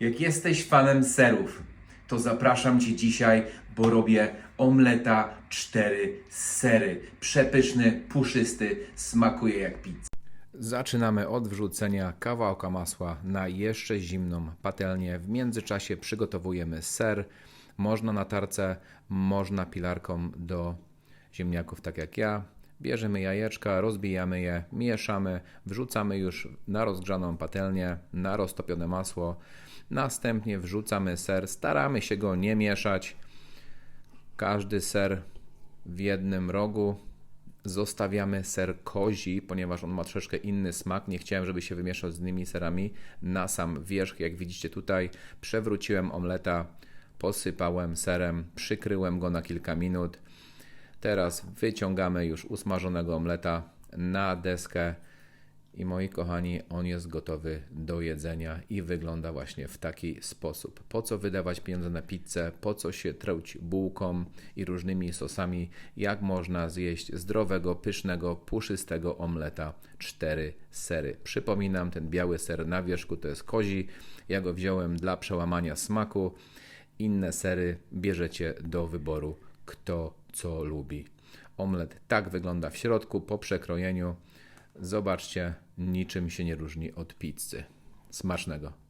Jak jesteś fanem serów, to zapraszam Cię dzisiaj, bo robię omleta cztery sery. Przepyszny, puszysty, smakuje jak pizza. Zaczynamy od wrzucenia kawałka masła na jeszcze zimną patelnię. W międzyczasie przygotowujemy ser. Można na tarce, można pilarką do ziemniaków, tak jak ja. Bierzemy jajeczka, rozbijamy je, mieszamy, wrzucamy już na rozgrzaną patelnię, na roztopione masło. Następnie wrzucamy ser, staramy się go nie mieszać. Każdy ser w jednym rogu. Zostawiamy ser kozi, ponieważ on ma troszeczkę inny smak. Nie chciałem, żeby się wymieszał z innymi serami. Na sam wierzch, jak widzicie tutaj, przewróciłem omleta, posypałem serem, przykryłem go na kilka minut. Teraz wyciągamy już usmażonego omleta na deskę i moi kochani, on jest gotowy do jedzenia i wygląda właśnie w taki sposób. Po co wydawać pieniądze na pizzę? Po co się truć bułką i różnymi sosami? Jak można zjeść zdrowego, pysznego, puszystego omleta? Cztery sery. Przypominam, ten biały ser na wierzchu to jest kozi. Ja go wziąłem dla przełamania smaku. Inne sery bierzecie do wyboru, kto co lubi. Omlet tak wygląda w środku po przekrojeniu. Zobaczcie, niczym się nie różni od pizzy. Smacznego.